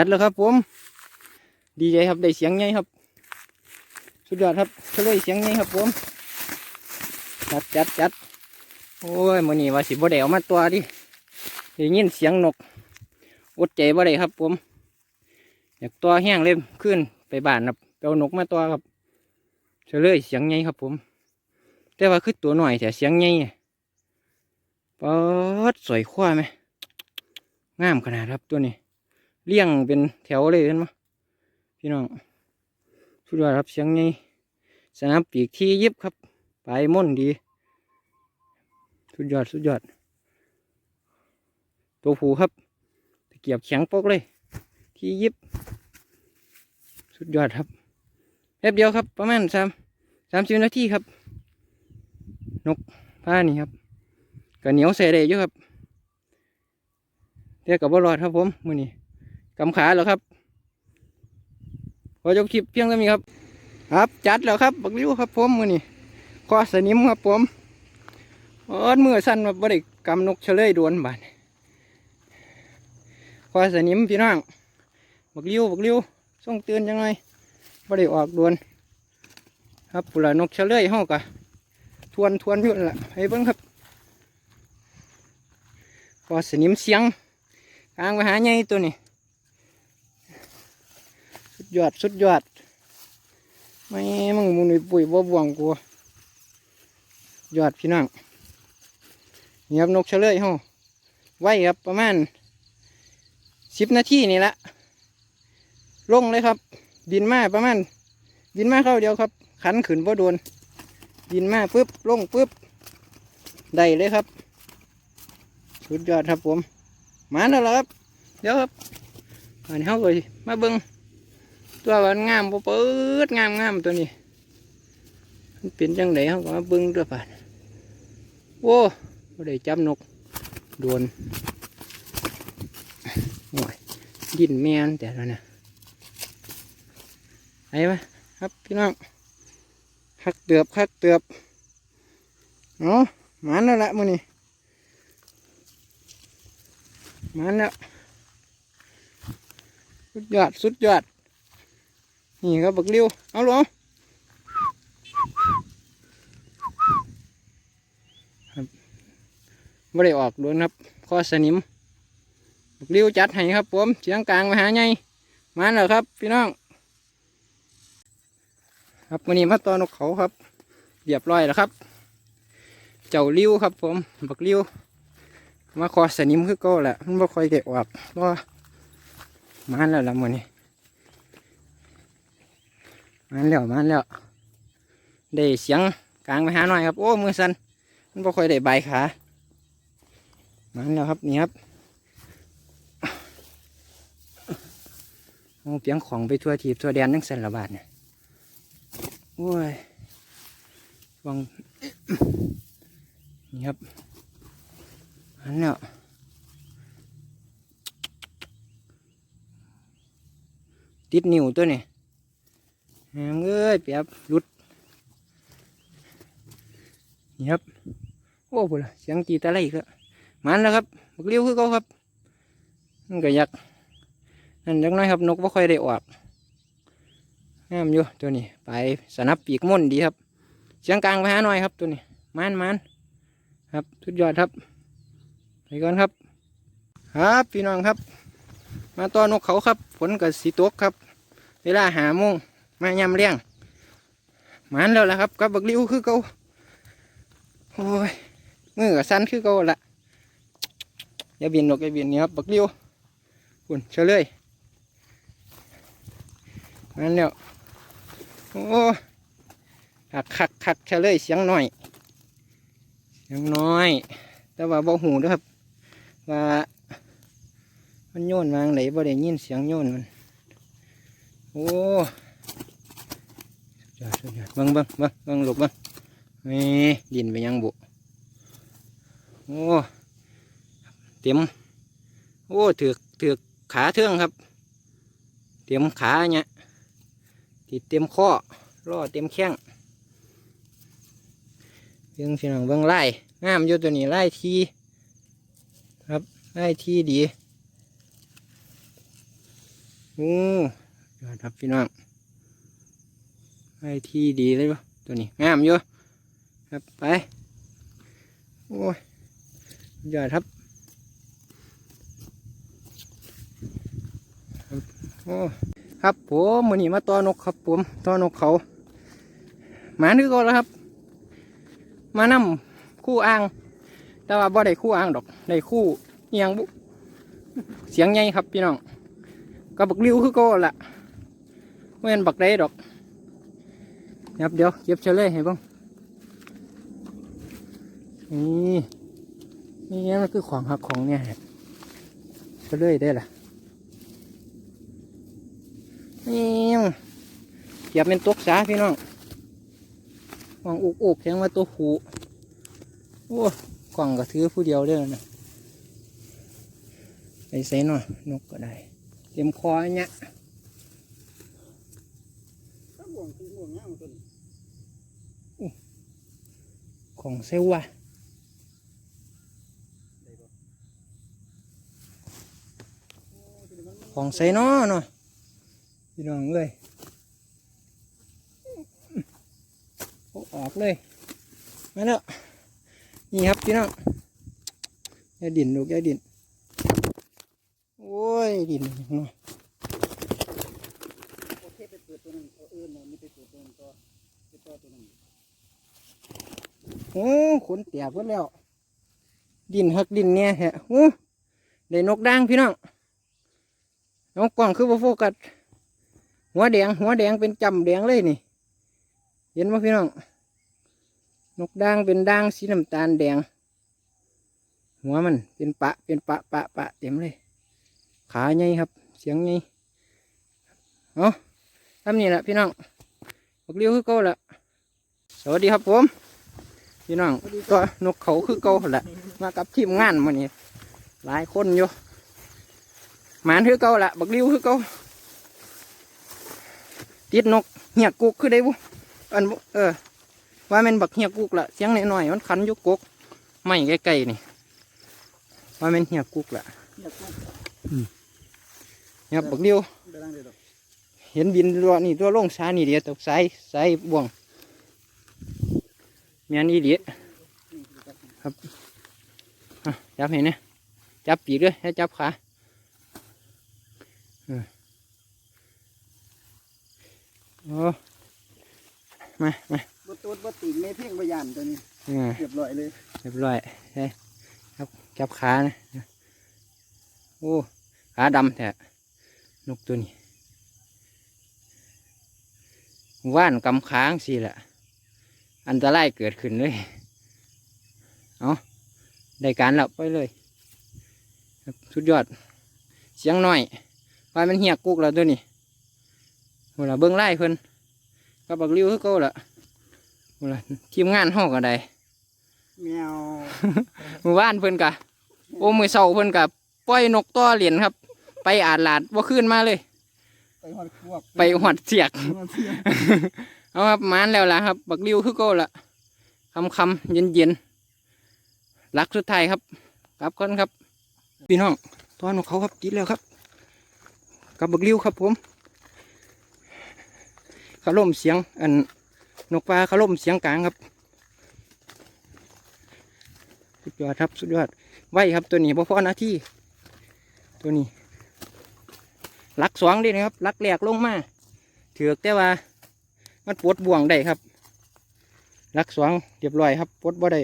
จัดแล้วครับ ผม ดีใจครับได้เสียงไงครับ สุดยอดครับเฉลยเสียงไงครับ ผม จัดจัดจัดโอ้ยมอนี้ว่าสิบ่ได้เอามาตัวดิได้ยินเสียงนกอดใจบ่ได้ครับ ผม อยากตัวแห้งเลยขึ้นไปบ้านครับไปเอานกมาตัวครับเฉลยเสียงไงครับ ผม แต่ว่าคือตัวหน่อยแต่เสียงไงปอดสวยขั้วไหมงามขนาดครับตัวนี้ เลี้ยงเป็นแถวเลยเห็นไหมพี่น้องสุดยอดครับเสียงไงสนามปีกที่ยิบครับปลายม่นดี สุดยอดสุดยอด ตัวผูครับตะเกียบแข็งปกเลย ที่ยิบ สุดยอดครับแป๊บเดียวครับ ประมาณสามสามสิบนาทีครับ นกผ้านี่ครับกระเหนียวใส่ได้เยอะครับแต่กับบรอดครับผมมือนี้ กำขาแล้วครับขอจบคลิปเพียงเท่านี้ครับ ครับ จัดแล้วครับ บักริ้วครับผมมือนี้ข้อสนิมครับผมออดมือสั้นมาบ่ได้กำนกเฉลยโดวนบาดข้อสนิมพี่น้องบักริ้วบักริ้วส่งเตือนจังไงบ่ได้ออกดวนครับปุระนกเฉลยห้อกะทวนทวนอยู่ละให้เบิ่งครับพอสนิมเสียงกลางไปหาใหญ่ตัวนี้ ยอดสุดยอดไม่มึงมุนปุ๋ยบ่บวงกูยอดพี่น้องนี่ครับนกเฉลยห้อไว้ครับประมาณสิบนาทีนี่ละลงเลยครับ บินมาประมาณบินมาเข้าเดียวครับ ขันขืนบ่โดนบินมาปุ๊บลงปุ๊บได้เลยครับ สุดยอดครับผมมาแล้วครับ เดี๋ยวครับอันนี้เขาเลยมาเบิ้ง ตัวมันงามบ่เปิดงามงามตัวนี้มันเป็นจังไดเขาก็เบิ้งตัวผ่านโว้บ่ได้จับนกโดนโอ้ยดินแมนแต่แล้วนะไปไหมครับพี่น้องคักเตือบคักเตือบเนาะมันแล้วละมือนี้มันแล้วสุดยอดสุดยอด นี่ครับบักเลี้ยวเอาลงครับไม่ได้ออกโดนครับข้อสนิมบักเลี้ยวจัดให้ครับผมเสียงกลางมาหาไงมาแล้วครับ พี่น้อง ครับวันนี้มาตอนนกเขาครับเรียบร้อยแล้วครับ เจ้าริ้วครับ ผมบักริ้วมาคอสนิมคือก็แหละมันบ่ค่อยเด็ออกเพราแล้วละมันนี้ มันแล้วมันแล้วได้เสียงกลางไปหาหน่อยครับ โอ้มือสั่นมันบ่ค่อยได้ใบขามันแล้วครับนี่ครับโอ้เปียงของไปทั่วทีบทั่วแดนทั้งสันละบาทเนี่ยโอ้ยฟังนี่ครับอันเนาะติดนิ้วตัวนี่ เอ้ยเปียบหลุดนี่ครับโอ้บุละเสียงตีตะไลอีก็มันแล้วครับบักเลี้ยวคือเขาครับมันก็ยากนั่นจักน้อยครับนกไม่ค่อยได้ออกงามอยู่ตัวนี้ ไปสนับปีกม่นดีครับ เสียงกลางไปหาหน่อยครับตัวนี้มันมันครับสุดยอดครับไปก่อนครับ ครับพี่น้องครับ มาต้อนนกเขาครับฝนกับสีตกครับ เวลาหาโมง มายำเลี้ยงมันแล้วล่ะครับกับบักลิ้วคือเก่าโอ้ยมือกับสั้นคือเก่าละอย่าบินนกอย่าบินนี่ครับบักลิ้วคุณเฉลยมันแล้วโอ้คักคักคักเฉลยเสียงหน้อยเสียงน้อย แต่ว่าบ่หูด้วยครับว่ามันโยนวางไหนบ่ได้ยินเสียงโยนมัน โอ้ ยอดสุดยอดเบิ่งเบิ่งเบิ่งเบิ่งหลบเบิ่งนี่ดินไปยังบุโอ้เต็มโอ้ถือกถือกขาเทืองครับ เต็มขาเนี่ยติดเต็มข้อล่อเต็มแข้งเบิ่งพี่น้องเบิ่งไล่งามอยู่ตัวนี้ไล่ทีครับไล่ทีดีอ้ยอดครับพี่น้อง ไอ้ที่ดีเลยปะตัวนี้งามอยู่ครับไป โอ้ยยอดครับครับโอ้ครับผมมือนี้มาต่อนกครับผมต่อนกเขาหมานึกก่อนแล้วครับ มานำคู่อ่าง แต่ว่าบ่ได้คู่อ่างดอกได้คู่เอียงบุเสียงใหญ่ครับพี่น้องก็บักริ้วคือก็ละไม่เป็นบักได้ดอก ครับเดี๋ยวเก็บเฉลยให้เบ้างนี่นี่มันคือของหักของเนี่ยเฉลยได้ล่ะนี่เก็บเป็นตกสาพี่น้องวางอุกอุกแข็งว่าตัวผูโอ้กล่องก็ถือผู้เดียวเด้อนะไปใส่หน่อยนกก็ได้เต็มคอเนี่ย ก็บ่วงคือบ่วงเงาตัวนี้ ของเซลวะได้บ่โอ้ตัวนี้มันของใส่นอเนาะพี่น้องเลยออกเลย มาแล้ว นี่ครับพี่น้องอย่าดินลูกอย่าดิน โอ้ย ดินเนาะ โอเคไปเปิดตัวนั้นเอาเอิ้นเอานี่ไปเปิดตัวนั้นต่อไปต่อตัวนั้น โอ้ขนเตียบหมดแล้ว ดินหักดินเนี่ยฮะโอ้ได้นกด่างพี่น้องน้องกล่องคือบ่โฟกัสหัวแดง หัวแดงเป็นจำแดงเลยนี่ เห็นไหมพี่น้อง นกด่างเป็นด่างสีน้ำตาลแดง หัวมันเป็นปะเป็นปะปะปะเต็มเลย ขาใหญ่ครับ เสียงใหญ่เอาทำนี่แหละพี่น้องบอกเลี้ยวคือเก่าละสวัสดีครับผม พี่น้องตัวนกเขาคือเก่าหั่นแหละมากับทีมงานมานี่หลายคนอยู่หมานคือเก่าละบักเลี้ยวคือเก่าติดนกเหียกกุกคือได้บุอันบุเออ ว่าแมันบักเหียกกุกละเสียงน้อยๆมันขันอยุกกกไม่ใกล้ๆนี่ ว่าแมันเหียกกุกละเนี่ยกูเนี่ยบักเลี้ยวได้ดังได้ดอกเห็นบินรัวนี่ตัวลงสานี่เดียวตกสายสายบ่วง เมียนอีเดียนี่ดูครับอะจับเห็นเนี่ยจับปีกด้วยให้จับขาเออโอ้มามาบ่ตูดบ่ติ่งในเพียงบ่ยานตัวนี้อ่าเรียบร้อยเลยเรียบร้อยเฮ้ยครับจับขานะโอ้ขาดำแท้นกตัวนี้ว่านกำค้างสิแหละ อันตรายเกิดขึ้นเลย เอาได้การแล้วไปเลยครับสุดยอด เสียงน้อยว่ามันเหียกกุกแล้วตัวนี้เวลาเบิ้งไล่เพิ่นก็บักริ้วคือเก่าละเวลาทีมงานห้องก็ได้แมวเมื่อวานเพิ่นกะโอ้มือเสาเพิ่นกะปล่อยนกต่อเหรียญครับ ไปอาดลาดว่าขึ้นมาเลย ไปหอดพวกไปหอดเสียกหอด เอาครับมานแล้วล่ะครับ บักริ้วคือเก็ละคำคำเย็นเย็นรักสุดท้ายครับกลับก่อนครับ พี่น้องตอนของเขาครับกินแล้วครับ กับบักริ้วครับผมขาล่มเสียงอันนกปลาขาล่มเสียงกลางครับสุดยอดครับสุดยอดไว้ครับตัวนี้บ่พอหน้าที่ ตัวนี้ลักสองดินะครับลักแหลกลงมาเถือกแต่ว่า มันปวดบ่วงได้ครับลักสองเรียบร้อยครับปวดบ่ได้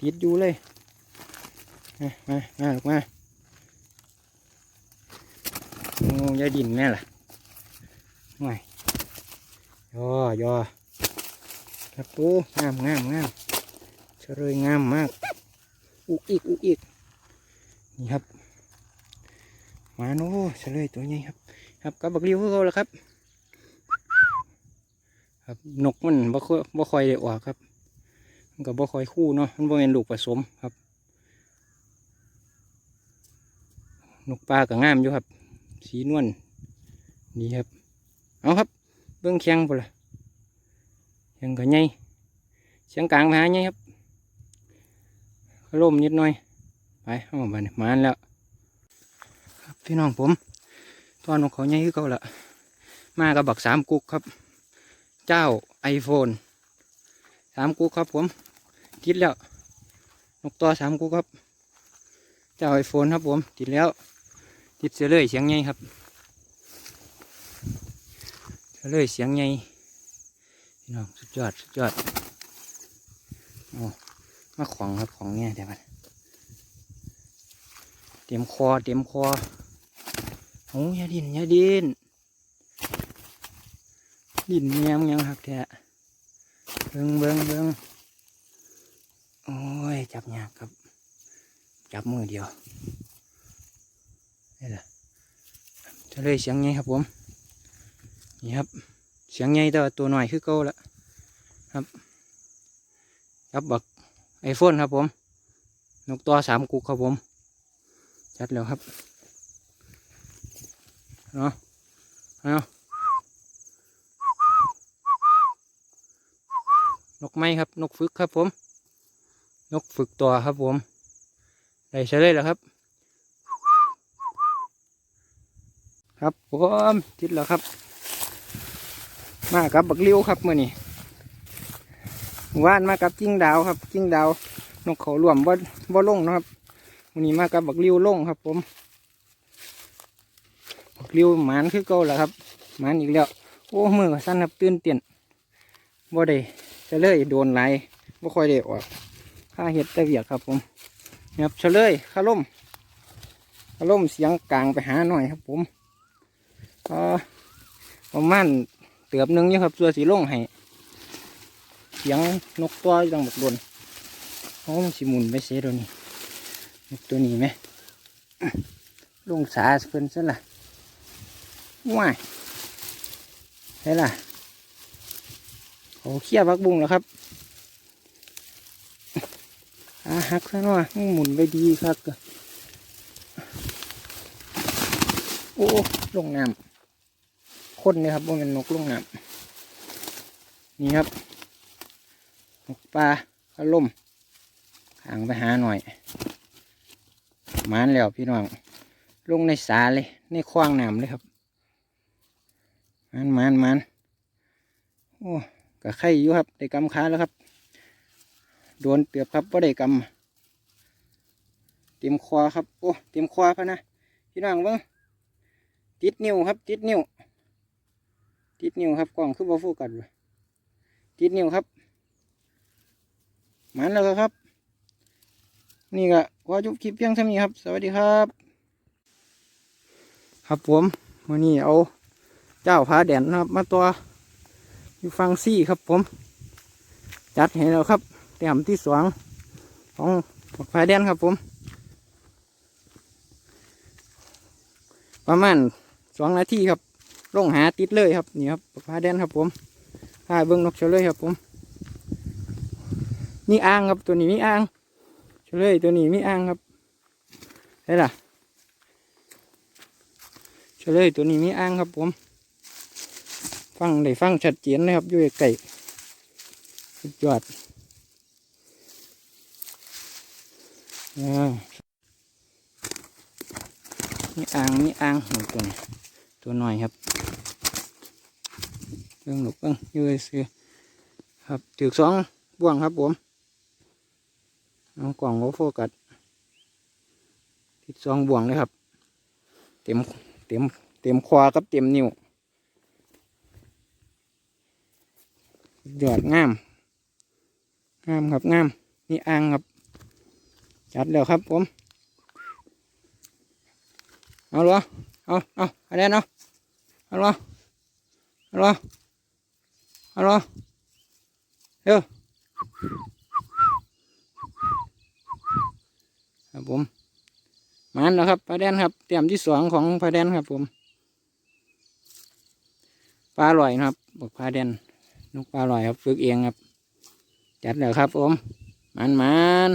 ติดอยู่เลยมามามาลูกมาโอ้ยาดินแม่ล่ะห่ยยอยอครับโอ้งามงามงามเฉลยงามมาก อุกอีกอุกอีกนี่ครับมาโน่เฉลยตัวใหญ่ครับ ครับกับบักริ้วเขาแล้วครับ ครับนกมันบ่ค่อยบ่ค่อยได้ออกครับ มันก็บ่ค่อยคู่เนาะมันบ่เป็นลูกผสมครับ นกปลาก็งามอยู่ครับ สีนวลนี่ครับ เอาครับ เบื้องแข้งไปละแข้งก็ใหญ่เสียงกลางมาใหญ่ครับล่มนิดหน่อย ไปเอามาเนี่ยมาแล้วครับพี่น้องผมตัวนกเขาใหญ่คือเขาละมากับบักสามกุกครับ เจ้าไอโฟนสามกุกครับผมติดแล้วนกตัวสามกุกครับ เจ้าไอโฟนครับผมติดแล้ว ติดเสียเลยเสียงใหญ่ครับเสียเลยเสียงใหญ่พี่น้องสุดยอดสุดยอดโอ้มาของครับของเนี่ยเดี๋ยวมันเตรียมคอเตรียมคอโอ้อยาดินอยาดิน ดินเมียมยังหักแท้เบิงเบิ้งเบิ้งโอ้ย จับยากครับ จับมือเดียวนี่แหละทะเลเสียงไงครับผม นี่ครับ เสียงไงแต่ว่าตัวหน่อยคือเก่าละครับครับบักไอโฟนครับผม นกตัวสามกุกครับผม จัดแล้วครับ เนาะ เอา นก ไม้ครับ นกฝึกครับผม นกฝึกตัวครับผมได้ใช้เลยแล้วครับ ครับผมติดแล้วครับ มากับบักเลี้ยวครับเมื่อนี้ว่านมากับจิ้งดาวครับ จิ้งดาว นกเขารวมว่าว่าลงนะครับมื่อนี้มากับบักเลี้ยวลงครับ ผมบักเลี้ยวหมานคือเก่าแล้วครับหมานอีกแล้วโอ้มือสั้นครับตื่นเต้นบ่ได้ เฉลยโดนไหลไม่ค่อยได้ออกข้าเห็ดต่เวียกครับผมครับเฉลยข้าล่มข้าล่มเสียงกลางไปหาหน่อยครับผมอประมาณเตือบหนึงอยู่ครับตัวสีลงให้เสียงนกตัวอยู่ดังบักโดนเขาสิมุนไปเสียตัวนี้นกตัวนี้ไหมลงสาเพิ่นซะละว้ายใช่ล่ะ โอ้เขี้ยพักบุ้งแล้วครับอาหักซะหน่อยหมุนไปดีครับโอ้ลงน้ำคนเนี่ยครับว่าเป็นนกลงน้ำนี่ครับนกปลาก็ล่มหางไปหาหน่อยมานแล้วพี่น้อง ลงในสาเลย ในคว้างน้ำเลยครับมันมันมันโอ้ ก็ไข่อยู่ครับได้กำขาแล้วครับ โดนเตือบครับว่าได้กำเต็มคอครับโอ้เต็มคอพะนะพี่น้องเบิ้งติดนิ้วครับ ติดนิ้วติดนิ้วครับกล้องคือบ่โฟกัสเลยติดนิ้วครับมันแล้วครับ นี่ก็ขอจบคลิปเพียงเท่านี้ครับ สวัสดีครับ ครับผมวันนี้เอา เจ้าพาแดนครับ มาตัว อยู่ฟังซี่ครับผม จัดให้แล้วครับแต้มที่สองของฝักไฟแดนครับผม ประมาณสองนาทีครับลงหาติดเลยครับนี่ครับฝักไฟแดนครับผมพาเบิ้งนกเฉลยครับผมมีอ่างครับตัวนี้มีอ่างเฉลยตัวนี้มีอ่างครับเห็นล่ะเฉลยตัวนี้มีอ่างครับผม ฟังได้ฟังชัดเจนนะครับอยู่ไกลสุดยอดอ่ามีอ่างมีอ่างตัวตัวหน่อยครับเรื่องหนุกเรื่องยืดซื้อครับถือสองบ่วงครับผมเอากล่องโอโฟกัสติดสองบ่วงเลยครับ เต็มเต็มเต็มควากับเต็มนิ้ว ยอดงาม งามครับงาม นี่อ่างครับ จัดแล้วครับผม เอาหรอเอาเอาอะไรเนาะเอาหรอเอาหรอเอาหรอเร็วครับผมมันแล้วครับปลาแดนครับเตรียมที่สองของปลาแดนครับผมปลาอร่อยนะครับบอกปลาแดน นกปลาลอยครับ ฝึกเองครับ จัดแล้วครับผมมันมัน